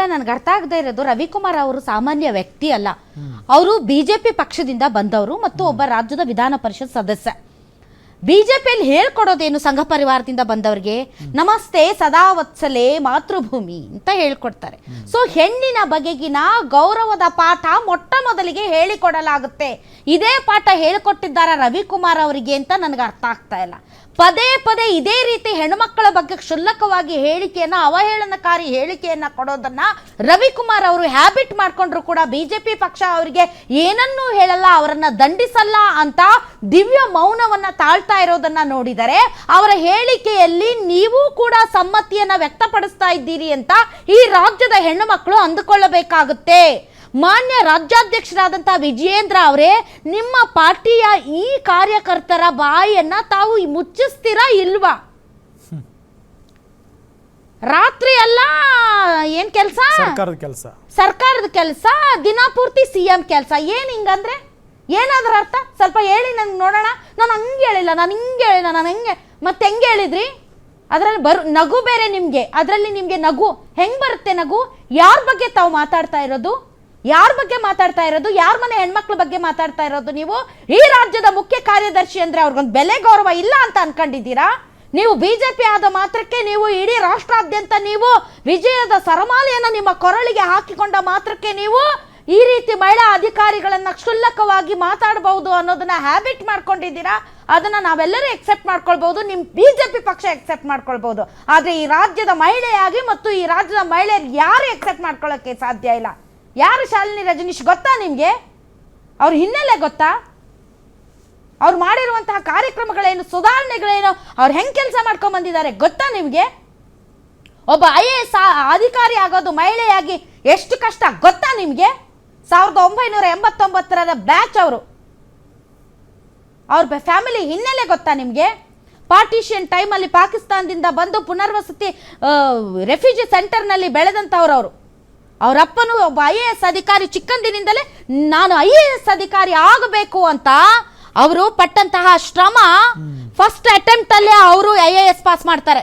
ಅಲ್ಲ ನನ್ಗೆ ಅರ್ಥ ಆಗದೆ ಇರೋದು ರವಿಕುಮಾರ್ ಅವರು ಸಾಮಾನ್ಯ ವ್ಯಕ್ತಿ ಅಲ್ಲ. ಅವರು ಬಿಜೆಪಿ ಪಕ್ಷದಿಂದ ಬಂದವರು ಮತ್ತು ಒಬ್ಬ ರಾಜ್ಯದ ವಿಧಾನ ಪರಿಷತ್ ಸದಸ್ಯ. ಬಿಜೆಪಿಯಲ್ಲಿ ಹೇಳ್ಕೊಡೋದೇನು ಸಂಘ ಪರಿವಾರದಿಂದ ಬಂದವರಿಗೆ? ನಮಸ್ತೆ, ಸದಾ ವತ್ಸಲೆ, ಮಾತೃಭೂಮಿ ಅಂತ ಹೇಳ್ಕೊಡ್ತಾರೆ. ಸೊ ಹೆಣ್ಣಿನ ಬಗೆಗಿನ ಗೌರವದ ಪಾಠ ಮೊಟ್ಟ ಮೊದಲಿಗೆ ಹೇಳಿಕೊಡಲಾಗುತ್ತೆ. ಇದೇ ಪಾಠ ಹೇಳಿಕೊಟ್ಟಿದ್ದಾರ ರವಿಕುಮಾರ್ ಅವರಿಗೆ ಅಂತ ನನಗೆ ಅರ್ಥ ಆಗ್ತಾ ಇಲ್ಲ. ಪದೇ ಪದೇ ಇದೇ ರೀತಿ ಹೆಣ್ಣುಮಕ್ಕಳ ಬಗ್ಗೆ ಕ್ಷುಲ್ಲಕವಾಗಿ ಹೇಳಿಕೆಯನ್ನ, ಅವಹೇಳನಕಾರಿ ಹೇಳಿಕೆಯನ್ನ ಕೊಡೋದನ್ನ ರವಿಕುಮಾರ್ ಅವರು ಹ್ಯಾಬಿಟ್ ಮಾಡ್ಕೊಂಡ್ರು ಕೂಡ ಬಿಜೆಪಿ ಪಕ್ಷ ಅವರಿಗೆ ಏನನ್ನೂ ಹೇಳಲ್ಲ, ಅವರನ್ನು ದಂಡಿಸಲ್ಲ ಅಂತ ದಿವ್ಯ ಮೌನವನ್ನ ತಾಳ್ತಾ ಇರೋದನ್ನ ನೋಡಿದರೆ ಅವರ ಹೇಳಿಕೆಯಲ್ಲಿ ನೀವು ಕೂಡ ಸಮ್ಮತಿಯನ್ನ ವ್ಯಕ್ತಪಡಿಸ್ತಾ ಇದ್ದೀರಿ ಅಂತ ಈ ರಾಜ್ಯದ ಹೆಣ್ಣು ಮಕ್ಕಳು ಅಂದುಕೊಳ್ಳಬೇಕಾಗುತ್ತೆ. ಮಾನ್ಯ ರಾಜ್ಯಾಧ್ಯಕ್ಷರಾದಂತಹ ವಿಜಯೇಂದ್ರ ಅವರೇ ನಿಮ್ಮ ಪಾರ್ಟಿಯ ಈ ಕಾರ್ಯಕರ್ತರ ಬಾಯಿಯನ್ನ ತಾವು ಮುಚ್ಚಿಸ್ತೀರಾ ಇಲ್ವಾ? ರಾತ್ರಿ ಅಲ್ಲ ಏನ್ ಕೆಲಸ? ಸರ್ಕಾರದ ಕೆಲಸ. ಸರ್ಕಾರದ ಕೆಲಸ ದಿನಪೂರ್ತಿ ಸಿ ಎಂ ಕೆಲಸ. ಏನ್ ಹಿಂಗಂದ್ರೆ? ಏನಾದ್ರ ಅರ್ಥ? ಸ್ವಲ್ಪ ಹೇಳಿ ನಂಗೆ ನೋಡೋಣ. ನಾನು ಹಂಗೆ ಹೇಳಿಲ್ಲ ನಾನು ಹಿಂಗೆ ಹೇಳಿಲ್ಲ ನಾನು ಹೆಂಗೆ. ಮತ್ತೆ ಹೆಂಗೆ ಹೇಳಿದ್ರಿ? ಅದರಲ್ಲಿ ಬರು ನಗು ಬೇರೆ ನಿಮಗೆ. ಅದರಲ್ಲಿ ನಿಮಗೆ ನಗು. ಹೆಂಗೆ ಬರುತ್ತೆ ನಗು? ಯಾರ ಬಗ್ಗೆ ತಾವು ಮಾತಾಡ್ತಾ ಇರೋದು? ಯಾರ ಬಗ್ಗೆ ಮಾತಾಡ್ತಾ ಇರೋದು? ಯಾರ ಮನೆ ಹೆಣ್ಮಕ್ಳ ಬಗ್ಗೆ ಮಾತಾಡ್ತಾ ಇರೋದು ನೀವು? ಈ ರಾಜ್ಯದ ಮುಖ್ಯ ಕಾರ್ಯದರ್ಶಿ ಅಂದ್ರೆ ಅವ್ರಿಗೊಂದು ಬೆಲೆ ಗೌರವ ಇಲ್ಲ ಅಂತ ಅನ್ಕೊಂಡಿದ್ದೀರಾ? ನೀವು ಬಿಜೆಪಿ ಆದ ಮಾತ್ರಕ್ಕೆ ನೀವು ಇಡೀ ರಾಷ್ಟ್ರಾದ್ಯಂತ ನೀವು ವಿಜಯದ ಸರಮಾಲೆಯನ್ನು ನಿಮ್ಮ ಕೊರಳಿಗೆ ಹಾಕಿಕೊಂಡ ಮಾತ್ರಕ್ಕೆ ನೀವು ಈ ರೀತಿ ಮಹಿಳಾ ಅಧಿಕಾರಿಗಳನ್ನ ಕ್ಷುಲ್ಲಕವಾಗಿ ಮಾತಾಡಬಹುದು ಅನ್ನೋದನ್ನ ಹ್ಯಾಬಿಟ್ ಮಾಡ್ಕೊಂಡಿದ್ದೀರಾ? ಅದನ್ನ ನಾವೆಲ್ಲರೂ ಎಕ್ಸೆಪ್ಟ್ ಮಾಡ್ಕೊಳ್ಬಹುದು, ನಿಮ್ ಬಿಜೆಪಿ ಪಕ್ಷ ಎಕ್ಸೆಪ್ಟ್ ಮಾಡ್ಕೊಳ್ಬಹುದು. ಆದ್ರೆ ಈ ರಾಜ್ಯದ ಮಹಿಳೆಯಾಗಿ ಮತ್ತು ಈ ರಾಜ್ಯದ ಮಹಿಳೆಯರು ಯಾರು ಎಕ್ಸೆಪ್ಟ್ ಮಾಡ್ಕೊಳ್ಳೋಕೆ ಸಾಧ್ಯ ಇಲ್ಲ? ಯಾರು ಶಾಲಿನಿ ರಜನೀಶ್ ಗೊತ್ತಾ ನಿಮಗೆ? ಅವ್ರ ಹಿನ್ನೆಲೆ ಗೊತ್ತಾ? ಅವ್ರು ಮಾಡಿರುವಂತಹ ಕಾರ್ಯಕ್ರಮಗಳೇನು, ಸುಧಾರಣೆಗಳೇನು, ಅವ್ರು ಹೆಂಗೆ ಕೆಲಸ ಮಾಡ್ಕೊಂಡು ಬಂದಿದ್ದಾರೆ ಗೊತ್ತಾ ನಿಮಗೆ? ಒಬ್ಬ ಐ ಎ ಎಸ್ ಅಧಿಕಾರಿ ಆಗೋದು ಮಹಿಳೆಯಾಗಿ ಎಷ್ಟು ಕಷ್ಟ ಗೊತ್ತಾ ನಿಮಗೆ? ಸಾವಿರದ ಒಂಬೈನೂರ ಎಂಬತ್ತೊಂಬತ್ತರ ಬ್ಯಾಚ್ ಅವರು. ಅವ್ರ ಫ್ಯಾಮಿಲಿ ಹಿನ್ನೆಲೆ ಗೊತ್ತಾ ನಿಮಗೆ? ಪಾರ್ಟಿಷಿಯನ್ ಟೈಮಲ್ಲಿ ಪಾಕಿಸ್ತಾನದಿಂದ ಬಂದು ಪುನರ್ವಸತಿ ರೆಫ್ಯೂಜಿ ಸೆಂಟರ್ನಲ್ಲಿ ಬೆಳೆದಂಥವ್ರು ಅವರು. ಅವರಪ್ಪನು ಒಬ್ಬ ಐ ಎ ಎಸ್ ಅಧಿಕಾರಿ ಚಿಕ್ಕಂದಿನಿಂದಲೇ, ನಾನು ಐ ಎ ಎಸ್ ಅಧಿಕಾರಿ ಆಗಬೇಕು ಅಂತ ಅವರು ಪಟ್ಟಂತಹ ಶ್ರಮ ಫಸ್ಟ್ ಅಟೆಂಪ್ಟ್ ಅಲ್ಲೇ ಅವರು ಐ ಎ ಎಸ್ ಪಾಸ್ ಮಾಡ್ತಾರೆ.